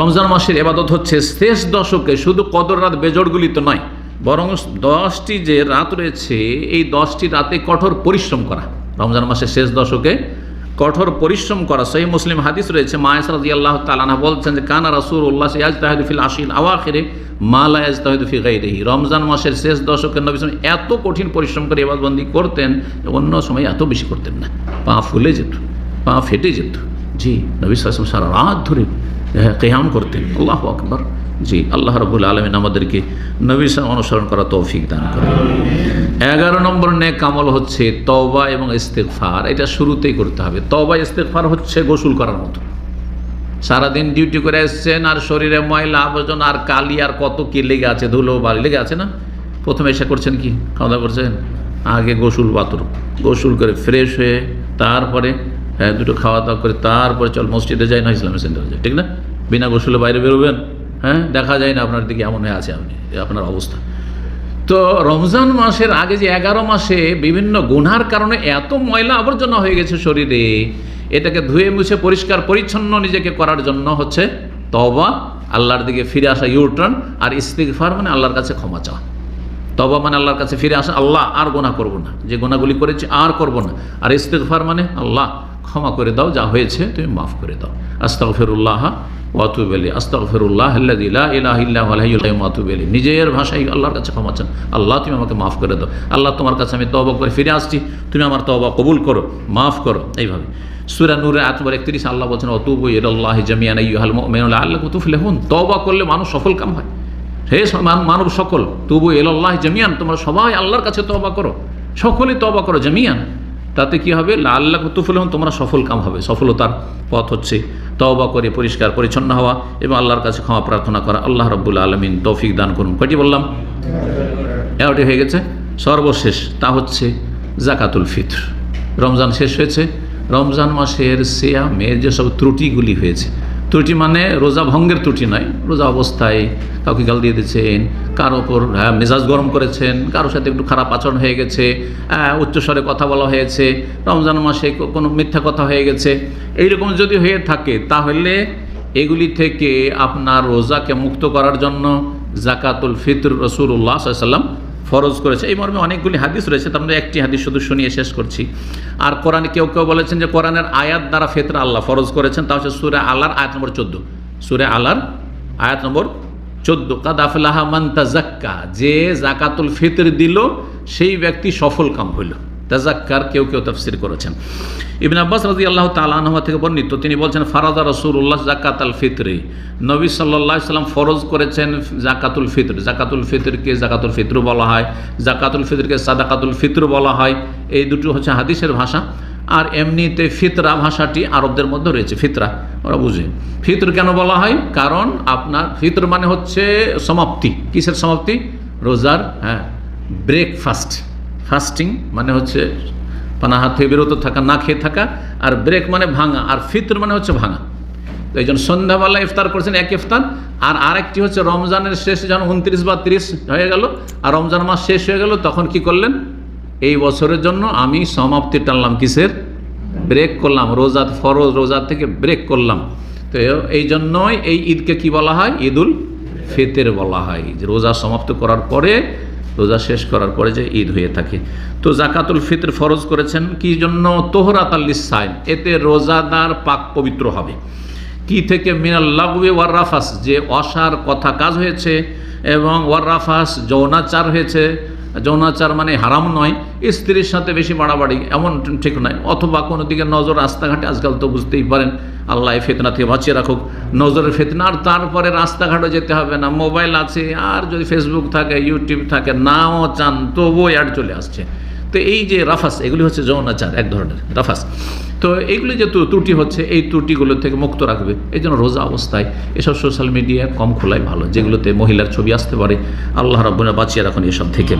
রমজান মাসের এবাদত হচ্ছে শেষ দশকে শুধু কদর রাত বেজড়গুলি তো নয়, বরং দশটি যে রাত রয়েছে, এই দশটি রাতে কঠোর পরিশ্রম করা। রমজান মাসের শেষ দশকে কঠোর পরিশ্রম করা। সেই মুসলিম হাদিস রয়েছে মায়াস রাজি আল্লাহ তালানা বলছেন যে, কানা রাসুল উল্লাহ ইয়াজ তাহিদুফিল আশিল আওয়াখিরে মালা ইয়াজ তাহিদুফি গাইরেহি রমজান মাসের শেষ দশকের নবী এত কঠিন পরিশ্রম করে এবাদবন্দি করতেন অন্য সময় এত বেশি করতেন না। পা ফুলে যেত, পা ফেটে যেত। জি, নবী সালাম সারা রাত ধরে কেয়াম করতেন আল্লাহ আকবর। জি, আল্লাহ রবুল আলমিন আমাদেরকে নবী সালাম অনুসরণ করা তৌফিক দান করে এগারো নম্বর নেক আমল হচ্ছে তওবা এবং ইস্তেকফার এটা শুরুতেই করতে হবে। তওবা ইস্তেকফার হচ্ছে গোসল করার মতো। সারাদিন ডিউটি করে এসছেন, আর শরীরে ময়লা, আবর্জনা, আর কালি, আর কত কি লেগে আছে, ধুলো, বালি, লেগে আছে না? প্রথমে এসে করছেন কি? খাওয়া দাওয়া করছেন? আগে গোসল বাথরুম। গোসল করে ফ্রেশ হয়ে তারপরে হ্যাঁ দুটো খাওয়া দাওয়া করে তারপরে চল মসজিদে যাই না ইসলামী সেন্টারে যাই। ঠিক না? বিনা গোসলে বাইরে বেরোবেন? হ্যাঁ? দেখা যায় না আপনার দিকে এমন হয়ে আছে আপনি আপনার অবস্থা। তো রমজান মাসের আগে যে এগারো মাসে বিভিন্ন গুনার কারণে এত ময়লা আবর্জনা হয়ে গেছে শরীরে, এটাকে ধুয়ে মুছে পরিষ্কার পরিচ্ছন্ন নিজেকে করার জন্য হচ্ছে তবা আল্লাহর দিকে ফিরে আসা ইউটার্ন আর ইস্তিগফার মানে আল্লাহর কাছে ক্ষমা চাওয়া। তবা মানে আল্লাহর কাছে ফিরে আসা, আল্লাহ আর গোনা করব না। যে গোনাগুলি করেছি আর করব না। আর ইস্তিগফার মানে আল্লাহ, ক্ষমা করে দাও, যা হয়েছে তুমি মাফ করে দাও। আস্তাগফিরুল্লাহ ওয়াতুবেলি আস্তাগফিরুল্লাহ আল্লাযী লা ইলাহা ইল্লা হুয়াল হাইয়ুল কাইয়্যুম ওয়াতুবেলি নিজের ভাষায় আল্লাহর কাছে ক্ষমা চান? আল্লাহ, তুমি আমাকে মাফ করে দাও। আল্লাহ, তোমার কাছে আমি তওবা করে ফিরে আসছি। তুমি আমার তওবা কবুল করো, মাফ করো। এইভাবে। সূরা নূরে আয়াত নম্বর 31 আল্লাহ বলছেন অতুবু ইলাল্লাহি জামিয়ান আইয়ুহাল মুমিনুনা আল্লাকুম তুফলিহুন। তওবা করলে মানুষ সফল কাম হয়। হে মান- মানব সকল, তবু এলাল্লাহ জামিয়ান তোমরা সবাই আল্লাহর কাছে তওবা করো। সকলেই তবা করো জামিয়ান তাতে কি হবে? আল্লাহ কুতুফুল হন তোমরা সফল কাম হবে। সফলতার পথ হচ্ছে তওবা করে, পরিষ্কার, পরিচ্ছন্ন হওয়া এবং আল্লাহর কাছে ক্ষমা প্রার্থনা করা। আল্লাহ রব্বুল আলমিন তৌফিক দান করুন। কয়টি বললাম? এগারোটি হয়ে গেছে। সর্বশেষ, তা হচ্ছে জাকাতুল ফিত্র। রমজান শেষ হয়েছে। রমজান মাসের সিয়ামে যেসব ত্রুটিগুলি হয়েছে, ত্রুটি মানে রোজা ভঙ্গের ত্রুটি নয়, রোজা অবস্থায় কাউকে গাল দিয়ে দিয়েছেন কারও ওপর হ্যাঁ, মেজাজ গরম করেছেন কারোর সাথে একটু খারাপ আচরণ হয়ে গেছে হ্যাঁ, উচ্চস্বরে কথা বলা হয়েছে রমজান মাসে কোনো মিথ্যা কথা হয়ে গেছে। এইরকম যদি হয়ে থাকে তাহলে এগুলি থেকে আপনার রোজাকে মুক্ত করার জন্য জাকাতুল ফিতর রসুল্লাহ সাল্লাম ফরজ করেছে। এই মর্মে অনেকগুলি হাদিস রয়েছে তার মধ্যে একটি হাদিস শুধু শুনিয়ে শেষ করছি। আর কোরআনে কেউ কেউ বলেছেন যে কোরআনের আয়াত দ্বারা ফেতরা আল্লাহ ফরজ করেছেন তা হচ্ছে সুরে আলার আয়াত নম্বর চোদ্দ। সুরে আলার আয়াত নম্বর চোদ্দ, কাদাফলাহা মান্তা জাক্কা যে জাকাতুল ফিতর দিল, সেই ব্যক্তি সফল কাম হইল। তাজাক্কার কেউ কেউ তফসির করেছেন। ইবিন আব্বাস রাজি আল্লাহ তালানহা থেকে বর্ণিত, তিনি বলছেন ফারাদা রসুল্লাহ জাকাত আল ফিতরে। নবী সাল্লাহ সাল্লাম ফরজ করেছেন জাকাতুল ফিতর। জাকাতুল ফিতরকে জাকাতুল ফিতর বলা হয়, জাকাতুল ফিতরকে সাদাকাতুল ফিতর বলা হয়। এই দুটো হচ্ছে হাদিসের ভাষা। আর এমনিতে ফিতরা ভাষাটি আরবদের মধ্যে রয়েছে, ফিতরা। ওরা বুঝে। ফিতর কেন বলা হয়? কারণ আপনার ফিতর মানে হচ্ছে সমাপ্তি। কিসের সমাপ্তি? রোজার হ্যাঁ ব্রেকফাস্ট ফাস্টিং মানে হচ্ছে পানাহার থেকে বিরত থাকা, না খেয়ে থাকা, আর ব্রেক মানে ভাঙা, আর ফিতর মানে হচ্ছে ভাঙা। তো এই জন্য সন্ধ্যাবেলা ইফতার করছেন এক ইফতার, আর আরেকটি হচ্ছে রমজানের শেষে যখন উনত্রিশ বা তিরিশ হয়ে গেল, আর রমজান মাস শেষ হয়ে গেল, তখন কি করলেন? এই বছরের জন্য আমি সমাপ্তি টানলাম কিসের? ব্রেক করলাম, রোজা, ফরজ রোজা থেকে ব্রেক করলাম। তো এই জন্যই এই ঈদকে কি বলা হয়? ঈদুল ফেতের বলা হয়। যে রোজা সমাপ্ত করার পরে, রোজা শেষ করার পরে যে ঈদ হয়ে থাকে। তো জাকাতুল ফিতর ফরজ করেছেন কি জন্য? তোহরাত আল্লিসাইন এতে রোজাদার পাক পবিত্র হবে। কি থেকে? মিনাল লাগবে ওয়ার রাফাস, যে অসার কথা কাজ হয়েছে এবং ওয়ার রাফাস যৌনাচার হয়েছে। যৌনাচার মানে হারাম নয় স্ত্রীর সাথে বেশি বাড়াবাড়ি এমন ঠিক নয়। অথবা কোনো দিকে নজর রাস্তাঘাটে, আজকাল তো বুঝতেই পারেন, আল্লাহ ফেতনা থেকে বাঁচিয়ে রাখুক। নজরের ফেতনা, আর তারপরে রাস্তাঘাটে যেতে হবে না। মোবাইল আছে, আর যদি ফেসবুক থাকে ইউটিউব থাকে, নাও চান, তবুও অ্যাড চলে আসছে। তো এই যে রাফাস, এগুলি হচ্ছে যৌনাচার এক ধরনের রাফাস। তো এইগুলি যে ত্রুটি হচ্ছে, এই ত্রুটিগুলো থেকে মুক্ত রাখবে। এই জন্য রোজা অবস্থায় এসব সোশ্যাল মিডিয়া কম খোলাই ভালো, যেগুলোতে মহিলার ছবি আসতে পারে। আল্লাহ রব্বনা বাঁচিয়ে রাখুন এসব থেকে।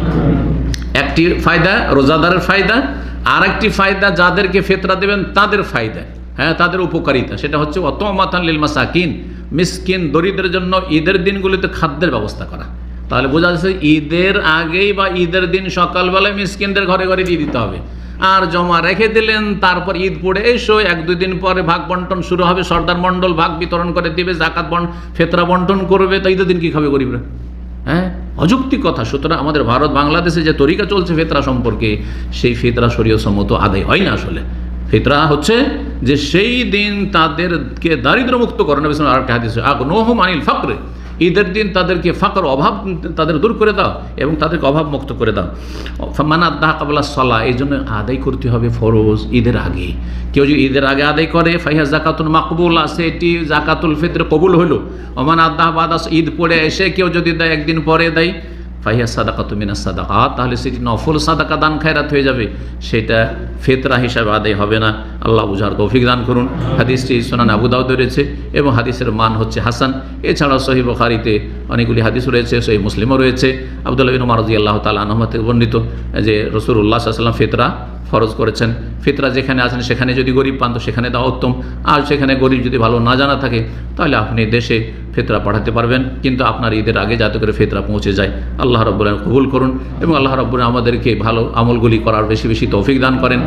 একটি ফায়দা, রোজাদারের ফায়দা আর একটি ফায়দা, যাদেরকে ফেতরা দেবেন তাদের ফায়দা। হ্যাঁ তাদের উপকারিতা। সেটা হচ্ছে অত মাতান লিল মাসাকিন, মিসকিন, দরিদ্রের জন্য ঈদের দিনগুলিতে খাদ্যের ব্যবস্থা করা। তাহলে বোঝা যাচ্ছে ঈদের আগেই বা ঈদের দিন সকালবেলায় মিসকিনদের ঘরে ঘরে দিয়ে দিতে হবে। আর জমা রেখে দিলেন, তারপর ঈদ পড়ে এসো, এক দুই দিন পরে ভাগ বন্টন শুরু হবে, সর্দার মণ্ডল ভাগ বিতরণ করে দিবে, জাকাত বন, ফেতরা বন্টন করবে, তো ঈদের দিন কি খাবে গরিবরা? হ্যাঁ? অযৌক্তিক কথা, সুতরাং আমাদের ভারত, বাংলাদেশে যে তরিকা চলছে ফেতরা সম্পর্কে, সেই ফেতরা শরীয় সম্মত আদায় হয় না আসলে। ফিতরা হচ্ছে যে সেই দিন তাদেরকে দারিদ্র মুক্ত করেন আর একটা হাদিস আগনোহম মানিল ফাকরে। ঈদের দিন তাদেরকে ফাঁকার অভাব তাদের দূর করে দাও এবং তাদেরকে অভাব মুক্ত করে দাও। মানা দাহা কাবলা সলা, এই জন্য আদায় করতে হবে ফরজ ঈদের আগে। কেউ যদি ঈদের আগে আদায় করে, ফাইহা জাকাতুল মাকবুল আছে এটি জাকাতুল ফিতর কবুল হলো ওমান আদাহ বাদাস ঈদ পড়ে এসে কেউ যদি দেয়, একদিন পরে দেয় ফাইয়া সাদাকা তুমিনা সাদাকা তাহলে সেটি নফল সাদাকা দান খায়রাত হয়ে যাবে, সেটা ফেতরা হিসাবে আদায় হবে না। আল্লাহ বুঝার তৌফিক দান করুন। হাদিসটি সোনান আবুদাউদ রয়েছে এবং হাদিসের মান হচ্ছে হাসান। এছাড়াও সহি বখারিতে অনেকগুলি হাদিস রয়েছে, সহি মুসলিমও রয়েছে। আবদুল্লাহ বিন মারজি আল্লাহ তালা থেকে বর্ণিত যে রসুল উল্লাহ ফেতরা ফরজ করেছেন। ফিতরা যেখানে আছেন, সেখানে যদি গরিব পান, তো সেখানে দেওয়া উত্তম। আর সেখানে গরিব যদি ভালো না জানা থাকে, তাহলে আপনি দেশে ফেতরা পাঠাতে পারবেন। কিন্তু আপনার ঈদের আগে যাতে করে ফেতরা পৌঁছে যায়, আল্লাহ রব্বুল কবুল করুন এবং আল্লাহ রব্বুল আমাদেরকে ভালো আমলগুলি করার বেশি বেশি তৌফিক দান করেন।